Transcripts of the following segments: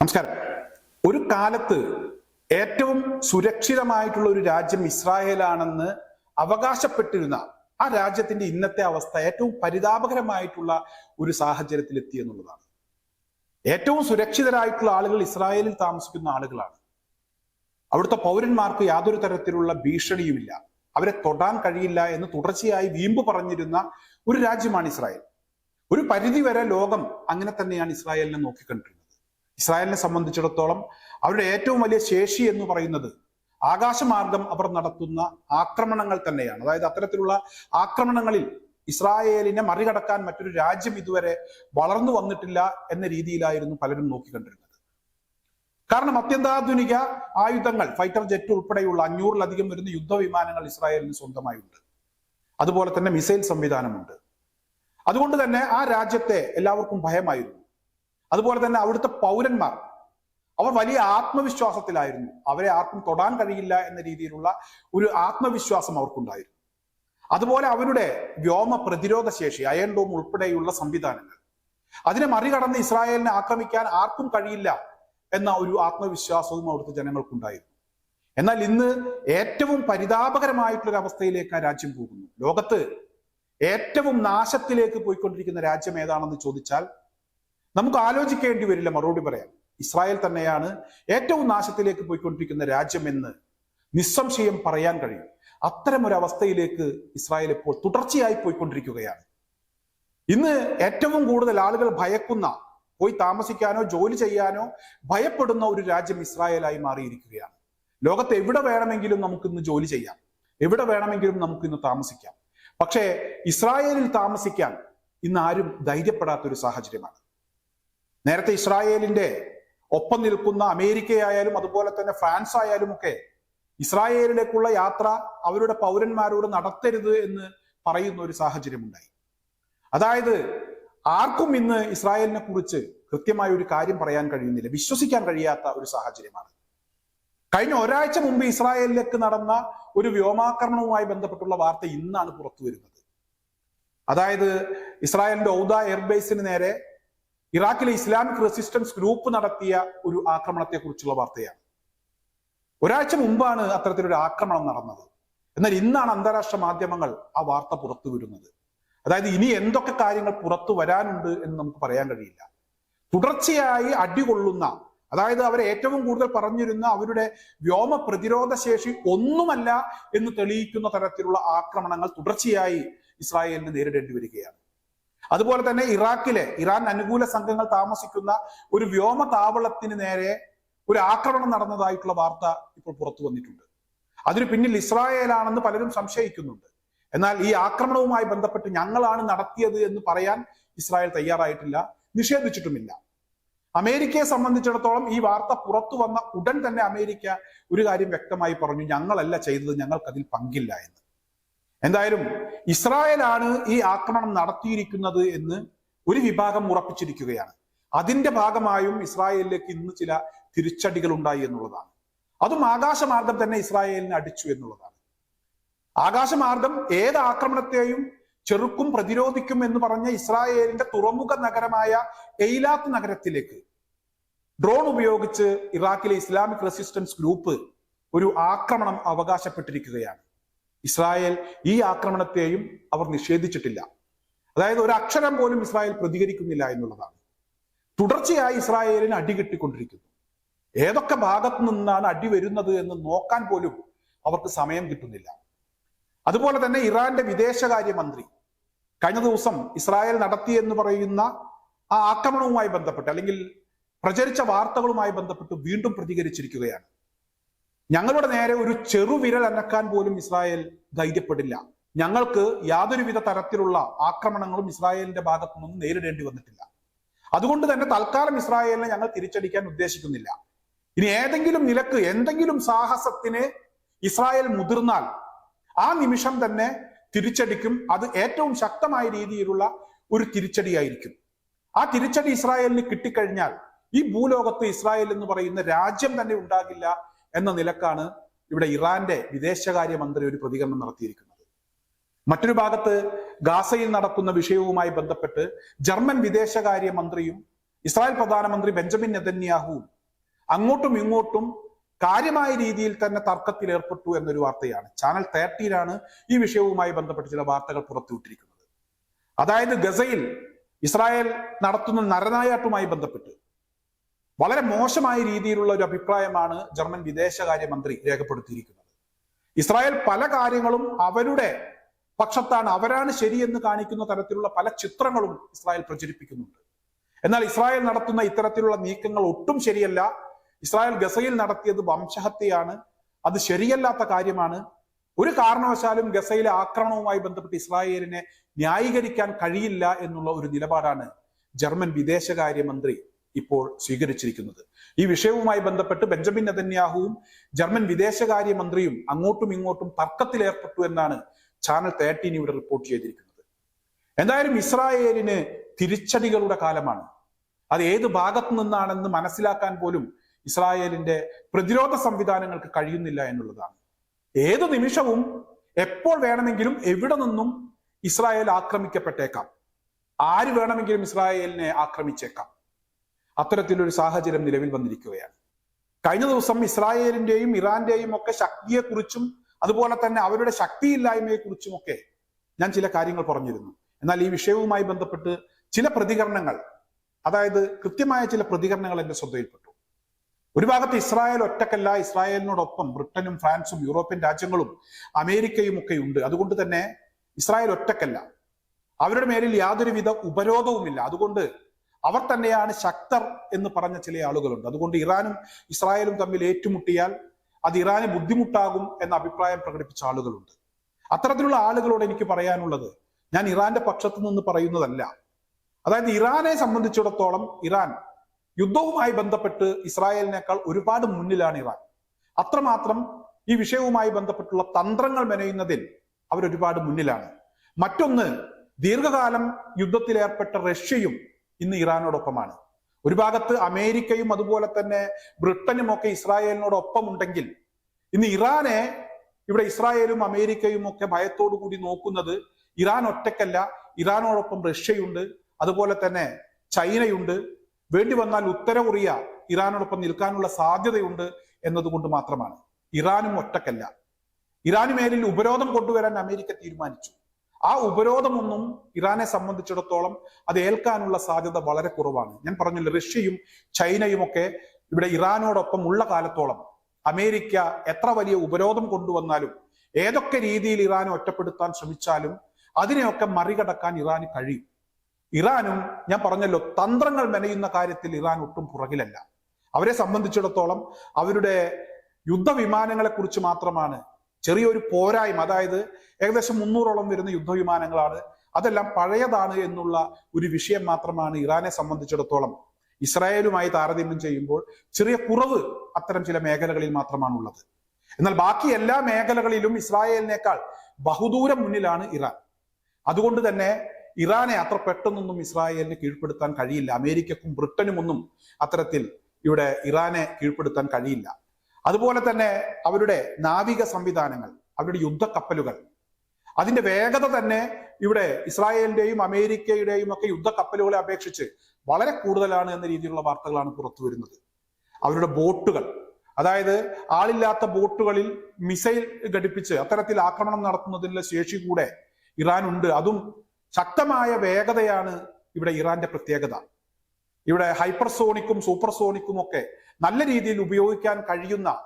നമസ്കാരം. ഒരു കാലത്ത് ഏറ്റവും സുരക്ഷിതമായിട്ടുള്ള ഒരു രാജ്യം ഇസ്രായേലാണെന്ന് അവകാശപ്പെട്ടിരുന്ന ആ രാജ്യത്തിന്റെ ഇന്നത്തെ അവസ്ഥ ഏറ്റവും പരിതാപകരമായിട്ടുള്ള ഒരു സാഹചര്യത്തിൽ എത്തി എന്നുള്ളതാണ്. ഏറ്റവും സുരക്ഷിതരായിട്ടുള്ള ആളുകൾ ഇസ്രായേലിൽ താമസിക്കുന്ന ആളുകളാണ്. അവിടുത്തെ പൗരന്മാർക്ക് യാതൊരു തരത്തിലുള്ള ഭീഷണിയുമില്ല. അവരെ തൊടാൻ കഴിയില്ല എന്ന് തുടർച്ചയായി വീമ്പ് പറഞ്ഞിരുന്ന ഒരു രാജ്യമാണ് ഇസ്രായേൽ. ഒരു പരിധിവരെ ലോകം അങ്ങനെ തന്നെയാണ് ഇസ്രായേലിനെ നോക്കിക്കണ്ടിരുന്നത്. ഇസ്രായേലിനെ സംബന്ധിച്ചിടത്തോളം അവരുടെ ഏറ്റവും വലിയ ശേഷി എന്ന് പറയുന്നത് ആകാശമാർഗം അവർ നടത്തുന്ന ആക്രമണങ്ങൾ തന്നെയാണ്. അതായത് അത്തരത്തിലുള്ള ആക്രമണങ്ങളിൽ ഇസ്രായേലിനെ മറികടക്കാൻ മറ്റൊരു രാജ്യം ഇതുവരെ വളർന്നു വന്നിട്ടില്ല എന്ന രീതിയിലായിരുന്നു പലരും നോക്കിക്കണ്ടിരുന്നത്. കാരണം അത്യന്താധുനിക ആയുധങ്ങൾ ഫൈറ്റർ ജെറ്റ് ഉൾപ്പെടെയുള്ള അഞ്ഞൂറിലധികം വരുന്ന യുദ്ധവിമാനങ്ങൾ ഇസ്രായേലിന് സ്വന്തമായുണ്ട്. അതുപോലെ തന്നെ മിസൈൽ സംവിധാനമുണ്ട്. അതുകൊണ്ട് തന്നെ ആ രാജ്യത്തെ എല്ലാവർക്കും ഭയമായിരുന്നു. അതുപോലെ തന്നെ അവിടുത്തെ പൗരന്മാർ അവർ വലിയ ആത്മവിശ്വാസത്തിലായിരുന്നു. അവരെ ആർക്കും തൊടാൻ കഴിയില്ല എന്ന രീതിയിലുള്ള ഒരു ആത്മവിശ്വാസം അവർക്കുണ്ടായിരുന്നു. അതുപോലെ അവരുടെ വ്യോമ പ്രതിരോധ ശേഷി അയൺ ഡോം ഉൾപ്പെടെയുള്ള സംവിധാനങ്ങൾ. അതിനെ മറികടന്ന് ഇസ്രായേലിനെ ആക്രമിക്കാൻ ആർക്കും കഴിയില്ല എന്ന ഒരു ആത്മവിശ്വാസവും അവിടുത്തെ ജനങ്ങൾക്കുണ്ടായിരുന്നു. എന്നാൽ ഇന്ന് ഏറ്റവും പരിതാപകരമായിട്ടുള്ള അവസ്ഥയിലേക്ക് ആ രാജ്യം പോകുന്നു. ലോകത്ത് ഏറ്റവും നാശത്തിലേക്ക് പോയിക്കൊണ്ടിരിക്കുന്ന രാജ്യം ഏതാണെന്ന് ചോദിച്ചാൽ നമുക്ക് ആലോചിക്കേണ്ടി വരില്ല മറുപടി പറയാം ഇസ്രായേൽ തന്നെയാണ് ഏറ്റവും നാശത്തിലേക്ക് പോയിക്കൊണ്ടിരിക്കുന്ന രാജ്യമെന്ന് നിസ്സംശയം പറയാൻ കഴിയും. അത്തരം ഒരു അവസ്ഥയിലേക്ക് ഇസ്രായേൽ ഇപ്പോൾ തുടർച്ചയായി പോയിക്കൊണ്ടിരിക്കുകയാണ്. ഇന്ന് ഏറ്റവും കൂടുതൽ ആളുകൾ ഭയക്കുന്ന പോയി താമസിക്കാനോ ജോലി ചെയ്യാനോ ഭയപ്പെടുന്ന ഒരു രാജ്യം ഇസ്രായേലായി മാറിയിരിക്കുകയാണ്. ലോകത്ത് എവിടെ വേണമെങ്കിലും നമുക്കിന്ന് ജോലി ചെയ്യാം. എവിടെ വേണമെങ്കിലും നമുക്കിന്ന് താമസിക്കാം. പക്ഷേ ഇസ്രായേലിൽ താമസിക്കാൻ ഇന്ന് ആരും ധൈര്യപ്പെടാത്തൊരു സാഹചര്യമാണ്. നേരത്തെ ഇസ്രായേലിന്റെ ഒപ്പം നിൽക്കുന്ന അമേരിക്കയായാലും അതുപോലെ തന്നെ ഫ്രാൻസ് ആയാലും ഒക്കെ ഇസ്രായേലിലേക്കുള്ള യാത്ര അവരുടെ പൗരന്മാരോട് നടത്തരുത് എന്ന് പറയുന്ന ഒരു സാഹചര്യം ഉണ്ടായി അതായത് ആർക്കും ഇന്ന് ഇസ്രായേലിനെ കുറിച്ച് കൃത്യമായ ഒരു കാര്യം പറയാൻ കഴിയുന്നില്ല വിശ്വസിക്കാൻ കഴിയാത്ത ഒരു സാഹചര്യമാണ്. കഴിഞ്ഞ ഒരാഴ്ച മുമ്പ് ഇസ്രായേലിലേക്ക് നടന്ന ഒരു വ്യോമാക്രമണവുമായി ബന്ധപ്പെട്ടുള്ള വാർത്ത ഇന്നാണ് പുറത്തു വരുന്നത് അതായത് ഇസ്രായേലിന്റെ ഔദ എയർബേസിന് നേരെ ഇറാഖിലെ ഇസ്ലാമിക് റെസിസ്റ്റൻസ് ഗ്രൂപ്പ് നടത്തിയ ഒരു ആക്രമണത്തെ കുറിച്ചുള്ള വാർത്തയാണ്. ഒരാഴ്ച മുമ്പാണ് അത്തരത്തിലൊരു ആക്രമണം നടന്നത്. എന്നാൽ ഇന്നാണ് അന്താരാഷ്ട്ര മാധ്യമങ്ങൾ ആ വാർത്ത പുറത്തു വിടുന്നത്. അതായത് ഇനി എന്തൊക്കെ കാര്യങ്ങൾ പുറത്തു വരാനുണ്ട് എന്ന് നമുക്ക് പറയാൻ കഴിയില്ല. തുടർച്ചയായി അടികൊള്ളുന്ന അതായത് അവർ ഏറ്റവും കൂടുതൽ പറഞ്ഞിരുന്ന അവരുടെ വ്യോമ പ്രതിരോധ ശേഷി ഒന്നുമല്ല എന്ന് തെളിയിക്കുന്ന തരത്തിലുള്ള ആക്രമണങ്ങൾ തുടർച്ചയായി ഇസ്രായേലിന് നേരിടേണ്ടി വരികയാണ്. അതുപോലെ തന്നെ ഇറാഖിലെ ഇറാൻ അനുകൂല സംഘങ്ങൾ താമസിക്കുന്ന ഒരു വ്യോമ താവളത്തിന് നേരെ ഒരു ആക്രമണം നടന്നതായിട്ടുള്ള വാർത്ത ഇപ്പോൾ പുറത്തു വന്നിട്ടുണ്ട്. അതിന് പിന്നിൽ ഇസ്രായേലാണെന്ന് പലരും സംശയിക്കുന്നുണ്ട്. എന്നാൽ ഈ ആക്രമണവുമായി ബന്ധപ്പെട്ട് ഞങ്ങളാണ് നടത്തിയത് എന്ന് പറയാൻ ഇസ്രായേൽ തയ്യാറായിട്ടില്ല നിഷേധിച്ചിട്ടുമില്ല. അമേരിക്കയെ സംബന്ധിച്ചിടത്തോളം ഈ വാർത്ത പുറത്തു വന്ന ഉടൻ തന്നെ അമേരിക്ക ഒരു കാര്യം വ്യക്തമായി പറഞ്ഞു ഞങ്ങളല്ല ചെയ്തത് ഞങ്ങൾക്കതിൽ പങ്കില്ല എന്ന്. എന്തായാലും ഇസ്രായേലാണ് ഈ ആക്രമണം നടത്തിയിരിക്കുന്നത് എന്ന് ഒരു വിഭാഗം ഉറപ്പിച്ചിരിക്കുകയാണ്. അതിന്റെ ഭാഗമായും ഇസ്രായേലിലേക്ക് ഇന്ന് ചില തിരിച്ചടികൾ ഉണ്ടായി എന്നുള്ളതാണ്. അതും ആകാശമാർഗം തന്നെ ഇസ്രായേലിനെ അടിച്ചു എന്നുള്ളതാണ്. ആകാശമാർഗം ഏത് ആക്രമണത്തെയും ചെറുക്കും പ്രതിരോധിക്കും എന്ന് പറഞ്ഞ ഇസ്രായേലിന്റെ തുറമുഖ നഗരമായ എയ്ലാത്ത് നഗരത്തിലേക്ക് ഡ്രോൺ ഉപയോഗിച്ച് ഇറാഖിലെ ഇസ്ലാമിക് റെസിസ്റ്റൻസ് ഗ്രൂപ്പ് ഒരു ആക്രമണം അവകാശപ്പെട്ടിരിക്കുകയാണ്. ഇസ്രായേൽ ഈ ആക്രമണത്തെയും അവർ നിഷേധിച്ചിട്ടില്ല. അതായത് ഒരു അക്ഷരം പോലും ഇസ്രായേൽ പ്രതികരിക്കുന്നില്ല എന്നുള്ളതാണ്. തുടർച്ചയായി ഇസ്രായേലിന് അടി കിട്ടിക്കൊണ്ടിരിക്കുന്നു. ഏതൊക്കെ ഭാഗത്തു നിന്നാണ് അടി വരുന്നത് എന്ന് നോക്കാൻ പോലും അവർക്ക് സമയം കിട്ടുന്നില്ല. അതുപോലെ തന്നെ ഇറാന്റെ വിദേശകാര്യമന്ത്രി കഴിഞ്ഞ ദിവസം ഇസ്രായേൽ നടത്തി എന്ന് പറയുന്ന ആ ആക്രമണവുമായി ബന്ധപ്പെട്ട് അല്ലെങ്കിൽ പ്രചരിച്ച വാർത്തകളുമായി ബന്ധപ്പെട്ട് വീണ്ടും പ്രതികരിച്ചിരിക്കുകയാണ്. ഞങ്ങളുടെ നേരെ ഒരു ചെറുവിരൽ അനക്കാൻ പോലും ഇസ്രായേൽ ധൈര്യപ്പെടില്ല. ഞങ്ങൾക്ക് യാതൊരുവിധ തരത്തിലുള്ള ആക്രമണങ്ങളും ഇസ്രായേലിന്റെ ഭാഗത്തു നിന്നും നേരിടേണ്ടി വന്നിട്ടില്ല. അതുകൊണ്ട് തന്നെ തൽക്കാലം ഇസ്രായേലിനെ ഞങ്ങൾ തിരിച്ചടിക്കാൻ ഉദ്ദേശിക്കുന്നില്ല. ഇനി ഏതെങ്കിലും നിലയ്ക്ക് എന്തെങ്കിലും സാഹസത്തിന് ഇസ്രായേൽ മുതിർന്നാൽ ആ നിമിഷം തന്നെ തിരിച്ചടിക്കും. അത് ഏറ്റവും ശക്തമായ രീതിയിലുള്ള ഒരു തിരിച്ചടിയായിരിക്കും. ആ തിരിച്ചടി ഇസ്രായേലിന് കിട്ടിക്കഴിഞ്ഞാൽ ഈ ഭൂലോകത്ത് ഇസ്രായേൽ എന്ന് പറയുന്ന രാജ്യം തന്നെ ഉണ്ടാകില്ല. എന്ന നിലക്കാണ് ഇവിടെ ഇറാന്റെ വിദേശകാര്യമന്ത്രി ഒരു പ്രതികരണം നടത്തിയിരിക്കുന്നത്. മറ്റൊരു ഭാഗത്ത് ഗാസയിൽ നടക്കുന്ന വിഷയവുമായി ബന്ധപ്പെട്ട് ജർമ്മൻ വിദേശകാര്യ മന്ത്രിയും ഇസ്രായേൽ പ്രധാനമന്ത്രി ബെഞ്ചമിൻ നെതന്യാഹുവും അങ്ങോട്ടും ഇങ്ങോട്ടും കാര്യമായ രീതിയിൽ തന്നെ തർക്കത്തിൽ ഏർപ്പെട്ടു എന്നൊരു വാർത്തയാണ്. ചാനൽ തേർട്ടിയിലാണ് ഈ വിഷയവുമായി ബന്ധപ്പെട്ട് ചില വാർത്തകൾ പുറത്തുവിട്ടിരിക്കുന്നത്. അതായത് ഗസയിൽ ഇസ്രായേൽ നടത്തുന്ന നരനായാട്ടുമായി ബന്ധപ്പെട്ട് വളരെ മോശമായ രീതിയിലുള്ള ഒരു അഭിപ്രായമാണ് ജർമ്മൻ വിദേശകാര്യമന്ത്രി രേഖപ്പെടുത്തിയിരിക്കുന്നത്. ഇസ്രായേൽ പല കാര്യങ്ങളും അവരുടെ പക്ഷത്താണ് അവരാണ് ശരിയെന്ന് കാണിക്കുന്ന തരത്തിലുള്ള പല ചിത്രങ്ങളും ഇസ്രായേൽ പ്രചരിപ്പിക്കുന്നുണ്ട്. എന്നാൽ ഇസ്രായേൽ നടത്തുന്ന ഇത്തരത്തിലുള്ള നീക്കങ്ങൾ ഒട്ടും ശരിയല്ല. ഇസ്രായേൽ ഗസയിൽ നടത്തിയത് വംശഹത്യയാണ്. അത് ശരിയല്ലാത്ത കാര്യമാണ്. ഒരു കാരണവശാലും ഗസയിലെ ആക്രമണവുമായി ബന്ധപ്പെട്ട് ഇസ്രായേലിനെ ന്യായീകരിക്കാൻ കഴിയില്ല എന്നുള്ള ഒരു നിലപാടാണ് ജർമ്മൻ വിദേശകാര്യമന്ത്രി ഇപ്പോൾ സ്വീകരിച്ചിരിക്കുന്നത്. ഈ വിഷയവുമായി ബന്ധപ്പെട്ട് ബെഞ്ചമിൻ നെതന്യാഹുവും ജർമ്മൻ വിദേശകാര്യമന്ത്രിയും അങ്ങോട്ടും ഇങ്ങോട്ടും തർക്കത്തിലേർപ്പെട്ടു എന്നാണ് ചാനൽ തേർട്ടീൻ ഇവിടെ റിപ്പോർട്ട് ചെയ്തിരിക്കുന്നത്. എന്തായാലും ഇസ്രായേലിന് തിരിച്ചടികളുടെ കാലമാണ്. അത് ഏത് ഭാഗത്തു നിന്നാണെന്ന് മനസ്സിലാക്കാൻ പോലും ഇസ്രായേലിന്റെ പ്രതിരോധ സംവിധാനങ്ങൾക്ക് കഴിയുന്നില്ല എന്നുള്ളതാണ്. ഏത് നിമിഷവും എപ്പോൾ വേണമെങ്കിലും എവിടെ നിന്നും ഇസ്രായേൽ ആക്രമിക്കപ്പെട്ടേക്കാം. ആര് വേണമെങ്കിലും ഇസ്രായേലിനെ ആക്രമിച്ചേക്കാം. അത്തരത്തിലൊരു സാഹചര്യം നിലവിൽ വന്നിരിക്കുകയാണ്. കഴിഞ്ഞ ദിവസം ഇസ്രായേലിന്റെയും ഇറാന്റെയും ഒക്കെ ശക്തിയെക്കുറിച്ചും അതുപോലെ തന്നെ അവരുടെ ശക്തിയില്ലായ്മയെക്കുറിച്ചും ഒക്കെ ഞാൻ ചില കാര്യങ്ങൾ പറഞ്ഞിരുന്നു. എന്നാൽ ഈ വിഷയവുമായി ബന്ധപ്പെട്ട് ചില പ്രതികരണങ്ങൾ അതായത് കൃത്യമായ ചില പ്രതികരണങ്ങൾ എന്റെ ശ്രദ്ധയിൽപ്പെട്ടു. ഒരു ഭാഗത്ത് ഇസ്രായേൽ ഒറ്റക്കല്ല ഇസ്രായേലിനോടൊപ്പം ബ്രിട്ടനും ഫ്രാൻസും യൂറോപ്യൻ രാജ്യങ്ങളും അമേരിക്കയും ഒക്കെ ഉണ്ട്. അതുകൊണ്ട് തന്നെ ഇസ്രായേൽ ഒറ്റക്കല്ല. അവരുടെ മേലിൽ യാതൊരുവിധ ഉപരോധവുമില്ല. അതുകൊണ്ട് അവർ തന്നെയാണ് ശക്തർ എന്ന് പറഞ്ഞ ചില ആളുകളുണ്ട്. അതുകൊണ്ട് ഇറാനും ഇസ്രായേലും തമ്മിൽ ഏറ്റുമുട്ടിയാൽ അത് ഇറാന് ബുദ്ധിമുട്ടാകും എന്ന അഭിപ്രായം പ്രകടിപ്പിച്ച ആളുകളുണ്ട്. അത്തരത്തിലുള്ള ആളുകളോട് എനിക്ക് പറയാനുള്ളത് ഞാൻ ഇറാന്റെ പക്ഷത്തു നിന്ന് പറയുന്നതല്ല. അതായത് ഇറാനെ സംബന്ധിച്ചിടത്തോളം ഇറാൻ യുദ്ധവുമായി ബന്ധപ്പെട്ട് ഇസ്രായേലിനേക്കാൾ ഒരുപാട് മുന്നിലാണ് ഇറാൻ. അത്രമാത്രം ഈ വിഷയവുമായി ബന്ധപ്പെട്ടുള്ള തന്ത്രങ്ങൾ മെനയുന്നതിൽ അവരൊരുപാട് മുന്നിലാണ്. മറ്റൊന്ന് ദീർഘകാലം യുദ്ധത്തിലേർപ്പെട്ട റഷ്യയും ഇന്ന് ഇറാനോടൊപ്പമാണ്. ഒരു ഭാഗത്ത് അമേരിക്കയും അതുപോലെ തന്നെ ബ്രിട്ടനും ഒക്കെ ഇസ്രായേലിനോടൊപ്പം ഉണ്ടെങ്കിൽ ഇന്ന് ഇറാനെ ഇവിടെ ഇസ്രായേലും അമേരിക്കയും ഒക്കെ ഭയത്തോടു കൂടി നോക്കുന്നത് ഇറാൻ ഒറ്റക്കല്ല ഇറാനോടൊപ്പം റഷ്യയുണ്ട് അതുപോലെ തന്നെ ചൈനയുണ്ട്. വേണ്ടി വന്നാൽ ഉത്തര കൊറിയ ഇറാനോടൊപ്പം നിൽക്കാനുള്ള സാധ്യതയുണ്ട് എന്നതുകൊണ്ട് മാത്രമാണ്. ഇറാനും ഒറ്റക്കല്ല ഇറാന് മേലിൽ ഉപരോധം കൊണ്ടുവരാൻ അമേരിക്ക തീരുമാനിച്ചു. ആ ഉപരോധമൊന്നും ഇറാനെ സംബന്ധിച്ചിടത്തോളം അത് ഏൽക്കാനുള്ള സാധ്യത വളരെ കുറവാണ്. ഞാൻ പറഞ്ഞില്ല റഷ്യയും ചൈനയും ഒക്കെ ഇവിടെ ഇറാനോടൊപ്പം ഉള്ള കാലത്തോളം അമേരിക്ക എത്ര വലിയ ഉപരോധം കൊണ്ടുവന്നാലും ഏതൊക്കെ രീതിയിൽ ഇറാനെ ഒറ്റപ്പെടുത്താൻ ശ്രമിച്ചാലും അതിനെയൊക്കെ മറികടക്കാൻ ഇറാന് കഴിയും. ഇറാനും ഞാൻ പറഞ്ഞല്ലോ തന്ത്രങ്ങൾ മെനയുന്ന കാര്യത്തിൽ ഇറാൻ ഒട്ടും പുറകിലല്ല. അവരെ സംബന്ധിച്ചിടത്തോളം അവരുടെ യുദ്ധവിമാനങ്ങളെ കുറിച്ച് മാത്രമാണ് ചെറിയൊരു പോരായ്മ അതായത് ഏകദേശം മുന്നൂറോളം വരുന്ന യുദ്ധവിമാനങ്ങളാണ്. അതെല്ലാം പഴയതാണ് എന്നുള്ള ഒരു വിഷയം മാത്രമാണ് ഇറാനെ സംബന്ധിച്ചിടത്തോളം ഇസ്രായേലുമായി താരതമ്യം ചെയ്യുമ്പോൾ ചെറിയ കുറവ് അത്തരം ചില മേഖലകളിൽ മാത്രമാണ് ഉള്ളത് എന്നാൽ ബാക്കി എല്ലാ മേഖലകളിലും ഇസ്രായേലിനേക്കാൾ ബഹുദൂരം മുന്നിലാണ് ഇറാൻ. അതുകൊണ്ട് തന്നെ ഇറാനെ അത്ര പെട്ടെന്നൊന്നും ഇസ്രായേലിന് കീഴ്പ്പെടുത്താൻ കഴിയില്ല. അമേരിക്കക്കും ബ്രിട്ടനും ഒന്നും അത്തരത്തിൽ ഇവിടെ ഇറാനെ കീഴ്പ്പെടുത്താൻ കഴിയില്ല. അതുപോലെ തന്നെ അവരുടെ നാവിക സംവിധാനങ്ങൾ അവരുടെ യുദ്ധക്കപ്പലുകൾ. അതിന്റെ വേഗത തന്നെ ഇവിടെ ഇസ്രായേലിന്റെയും അമേരിക്കയുടെയും ഒക്കെ യുദ്ധക്കപ്പലുകളെ അപേക്ഷിച്ച് വളരെ കൂടുതലാണ് എന്ന രീതിയിലുള്ള വാർത്തകളാണ് പുറത്തു വരുന്നത്. അവരുടെ ബോട്ടുകൾ അതായത് ആളില്ലാത്ത ബോട്ടുകളിൽ മിസൈൽ ഘടിപ്പിച്ച് അത്തരത്തിൽ ആക്രമണം നടത്തുന്നതിനുള്ള ശേഷി കൂടെ ഇറാൻ ഉണ്ട് അതും ശക്തമായ വേഗതയാണ് ഇവിടെ ഇറാന്റെ പ്രത്യേകത. ഇവിടെ ഹൈപ്പർസോണിക്കും സൂപ്പർസോണിക്കും ഒക്കെ നല്ല രീതിയിൽ ഉപയോഗിക്കാൻ കഴിയുന്ന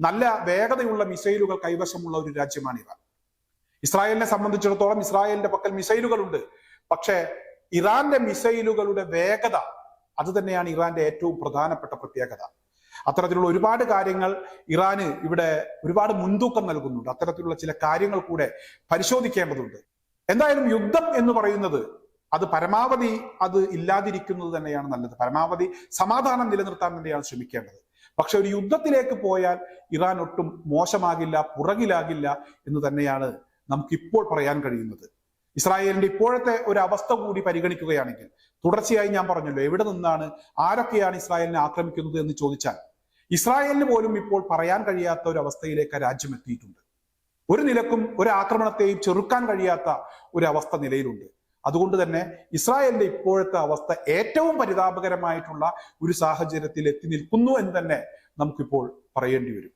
നല്ല വേഗതയുള്ള മിസൈലുകൾ കൈവശമുള്ള ഒരു രാജ്യമാണ് ഇറാൻ. ഇസ്രായേലിനെ സംബന്ധിച്ചിടത്തോളം ഇസ്രായേലിന്റെ പക്കൽ മിസൈലുകളുണ്ട്. പക്ഷേ ഇറാന്റെ മിസൈലുകളുടെ വേഗത അത് തന്നെയാണ് ഇറാന്റെ ഏറ്റവും പ്രധാനപ്പെട്ട പ്രത്യേകത. അത്തരത്തിലുള്ള ഒരുപാട് കാര്യങ്ങൾ ഇറാന് ഇവിടെ ഒരുപാട് മുൻതൂക്കം നൽകുന്നുണ്ട്. അത്തരത്തിലുള്ള ചില കാര്യങ്ങൾ കൂടെ പരിശോധിക്കേണ്ടതുണ്ട്. എന്തായാലും യുദ്ധം എന്ന് പറയുന്നത് അത് പരമാവധി അത് ഇല്ലാതിരിക്കുന്നത് തന്നെയാണ് നല്ലത്. പരമാവധി സമാധാനം നിലനിർത്താൻ തന്നെയാണ് ശ്രമിക്കേണ്ടത്. പക്ഷെ ഒരു യുദ്ധത്തിലേക്ക് പോയാൽ ഇറാൻ ഒട്ടും മോശമാകില്ല പുറകിലാകില്ല എന്ന് തന്നെയാണ് നമുക്കിപ്പോൾ പറയാൻ കഴിയുന്നത്. ഇസ്രായേലിന്റെ ഇപ്പോഴത്തെ ഒരു അവസ്ഥ കൂടി പരിഗണിക്കുകയാണെങ്കിൽ തുടർച്ചയായി ഞാൻ പറഞ്ഞല്ലോ എവിടെ നിന്നാണ് ആരൊക്കെയാണ് ഇസ്രായേലിനെ ആക്രമിക്കുന്നത് എന്ന് ചോദിച്ചാൽ ഇസ്രായേലിന് പോലും ഇപ്പോൾ പറയാൻ കഴിയാത്ത ഒരു അവസ്ഥയിലേക്ക് രാജ്യം എത്തിയിട്ടുണ്ട്. ഒരു നിലക്കും ഒരു ആക്രമണത്തെയും ചെറുക്കാൻ കഴിയാത്ത ഒരു അവസ്ഥ നിലയിലുണ്ട്. അതുകൊണ്ട് തന്നെ ഇസ്രായേലിന്റെ ഇപ്പോഴത്തെ അവസ്ഥ ഏറ്റവും പരിതാപകരമായിട്ടുള്ള ഒരു സാഹചര്യത്തിൽ എത്തി നിൽക്കുന്നു എന്ന് തന്നെ നമുക്കിപ്പോൾ പറയേണ്ടി വരും.